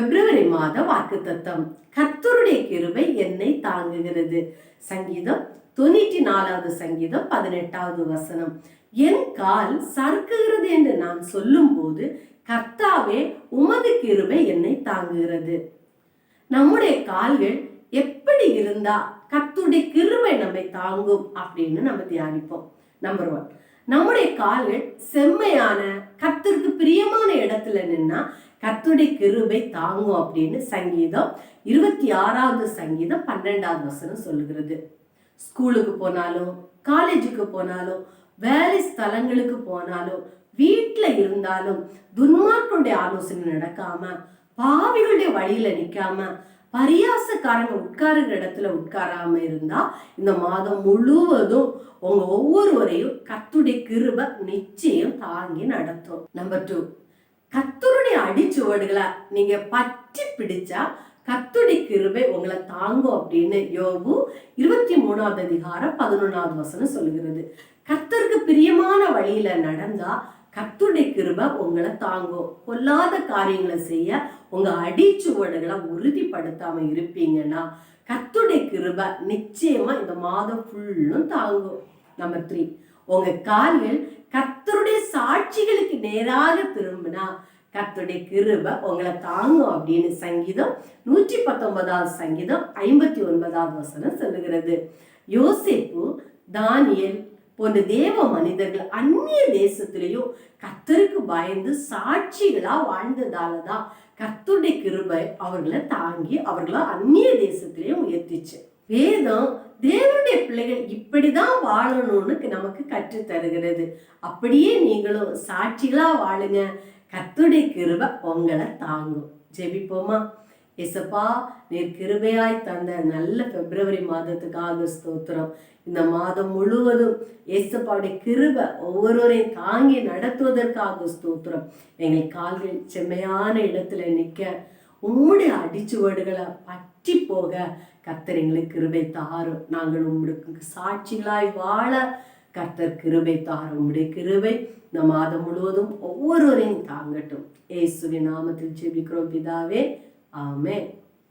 பிப்ரவரி மாத வாக்கு தத்தம். கிருவை கிருபை என்னை தாங்குகிறது. சங்கீதம் தொண்ணூற்றி நாலாவது சங்கீதம் பதினெட்டாவது வசனம். என் கால் சறுக்குகிறது என்று நான் சொல்லும்போது கர்த்தாவே உமது கிருபை என்னை தாங்குகிறது. நம்முடைய கால்கள் எப்படி இருந்தா கத்துடைய கிருபை நம்மை தாங்கும் அப்படின்னு நம்ம தியானிப்போம். நம்பர் ஒன் நம்முடைய கால்கள் செம்மையான கத்திற்கு பிரியமான இடத்துல நின்னா கத்துடைய கிருபை தாங்கும் அப்படின்னு சங்கீதம் இருபத்தி ஆறாவது சங்கீதம் பன்னெண்டாவது வசனம் சொல்லுகிறது. ஸ்கூலுக்கு போனாலும் காலேஜுக்கு போனாலும் வேலை ஸ்தலங்களுக்கு போனாலும் வீட்டில் இருந்தாலும் துன்மார்க்குடைய ஆலோசனை நடக்காம பாவிகளுடைய வழியில நிக்காம பரியாசக்காரங்க உட்காருகிற இடத்துல உட்காராம இருந்தா இந்த மாதம் முழுவதும் உங்க ஒவ்வொருவரையும் கத்துடைய கிருப நிச்சயம் தாங்கி நடத்தும். நம்பர் டூ கத்தருடைய அடிச்சுவடுகளை நீங்க பற்றி பிடிச்சா கத்துடி கிருபை உங்களை தாங்கும் அப்படின்னு யோபு இருபத்தி மூணாவது அதிகாரம் பதினொன்றாவது வசனம் சொல்லுகிறது. கத்தருக்கு பிரியமான வழியில நடந்தா கத்துடைய கிருபை உங்களை தாங்கும். பொல்லாத காரியங்களை செய்ய உங்க அடிச்சுவடுகளை உறுதிப்படுத்தாம இருப்பீங்கன்னா கத்துடைய கிருபை நிச்சயமா இந்த மாதம் ஃபுல்லும் தாங்கும். நம்பர் த்ரீ உங்க கால்கள் கத்தருடைய சாட்சி நேராக திரும்பினா கத்துடைய கிருபை உங்களை தாங்கும் அப்படின்னு சங்கீதம் நூற்றி பத்தொன்பதாவது சங்கீதம் ஐம்பத்தி ஒன்பதாவது வசனம் சொல்லுகிறது. யோசிப்பு தானியல் போன்ற தேவ மனிதர்கள் அந்நிய தேசத்திலேயும் கத்தருக்கு பயந்து சாட்சிகளா வாழ்ந்ததால தான் கத்துடைய கிருபை அவர்களை தாங்கி அவர்களை அந்நிய தேசத்திலையும் உயர்த்திச்சு. வேதம் தேவனுடைய பிள்ளைகள் இப்படிதான் வாழணும்னு நமக்கு கற்று தருகிறது. அப்படியே நீங்களும் சாட்சிகளா வாழுங்க. கத்துடைய கிருபை உங்களை தாங்கும். ஜெபிப்போமா? எசப்பா நீர் கிருபையாய் தந்த நல்ல பிப்ரவரி மாதத்துக்காக ஸ்தோத்திரம். இந்த மாதம் முழுவதும் ஏசப்பாவுடைய கிருபை ஒவ்வொருவரையும் தாங்கி நடத்துவதற்காக ஸ்தோத்திரம். எங்கள் கால்கள் செம்மையான இடத்துல நிற்க உம்முடைய அடிச்சுவடுகளை பற்றி போக கர்த்தர் எங்களுக்கு கிருபை தாரும். நாங்கள் உங்களுக்கு சாட்சிகளாய் வாழ கர்த்தர் கிருபை தாரும். உம்முடைய கிருபை இந்த மாதம் முழுவதும் ஒவ்வொருவரையும் தாங்கட்டும். ஏசுவின் நாமத்தில் ஜெபிக்கிறோம் பிதாவே. ஆமே